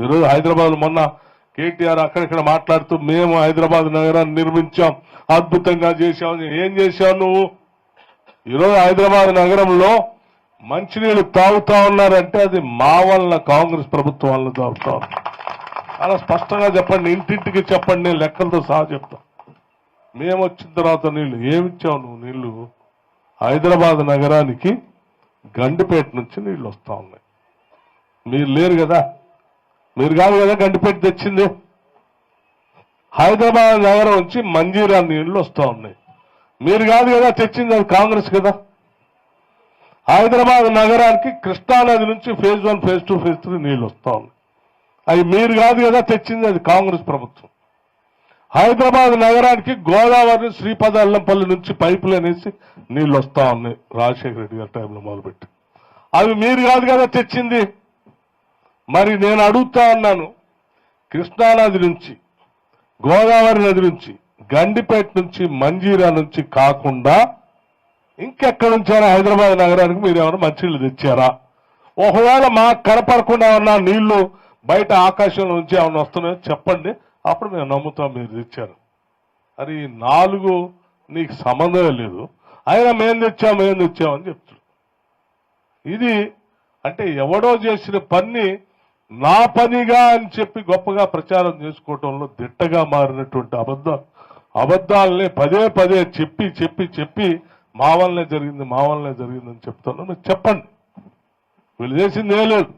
ఈరోజు హైదరాబాద్ మొన్న కేటీఆర్ అక్కడిక్కడ మాట్లాడుతూ మేము హైదరాబాద్ నగరాన్ని నిర్మించాం అద్భుతంగా చేశాం. ఏం చేశావు నువ్వు? ఈరోజు హైదరాబాద్ నగరంలో మంచినీళ్ళు తాగుతా ఉన్నారంటే అది మా వల్ల కాంగ్రెస్ ప్రభుత్వం వల్ల తాగుతా అలా స్పష్టంగా చెప్పండి ఇంటింటికి చెప్పండి నేను లెక్కలతో సహా చెప్తా. మేము వచ్చిన తర్వాత నీళ్ళు ఏమిచ్చావు నువ్వు? నీళ్ళు హైదరాబాద్ నగరానికి గండిపేట నుంచి నీళ్ళు వస్తా ఉన్నాయి. మీరు లేరు కదా? మీరు కాదు కదా గండిపేట తెచ్చింది? హైదరాబాద్ నగరం నుంచి మంజీరా నీళ్ళు వస్తూ ఉన్నాయి. మీరు కాదు కదా తెచ్చింది అది కాంగ్రెస్ కదా? హైదరాబాద్ నగరానికి కృష్ణానది నుంచి phase one phase two phase three నీళ్ళు వస్తూ ఉన్నాయి. అవి మీరు కాదు కదా తెచ్చింది అది కాంగ్రెస్ ప్రభుత్వం. హైదరాబాద్ నగరానికి గోదావరి శ్రీపద అల్లంపల్లి నుంచి పైపులు అనేసి నీళ్ళు వస్తూ ఉన్నాయి రాజశేఖర రెడ్డి గారి టైంలో మొదలుపెట్టి. అవి మీరు కాదు కదా తెచ్చింది? మరి నేను అడుగుతా ఉన్నాను కృష్ణానది నుంచి గోదావరి నది నుంచి గండిపేట నుంచి మంజీరా నుంచి కాకుండా ఇంకెక్కడి నుంచైనా హైదరాబాద్ నగరానికి మీరు ఏమైనా మంచినీళ్ళు తెచ్చారా? ఒకవేళ మాకు కనపడకుండా ఏమన్నా నీళ్ళు బయట ఆకాశం నుంచి ఏమైనా వస్తున్నాయో చెప్పండి. అప్పుడు మేము నమ్ముతాం మీరు తెచ్చారు. అది ఈ నాలుగు నీకు సంబంధమే లేదు. అయినా మేము తెచ్చాం మేము తెచ్చామని చెప్తున్నాడు ఇది అంటే ఎవడో చేసిన పని నా పనిగా అని చెప్పి గొప్పగా ప్రచారం చేసుకోవటంలో దిట్టగా మారినటువంటి అబద్ధ. అబద్ధాలనే పదే పదే చెప్పి చెప్పి చెప్పి మా వల్లనే జరిగింది మా వల్లనే జరిగిందని చెప్తాను. చెప్పండి. వీళ్ళు చేసింది ఏ లేదు.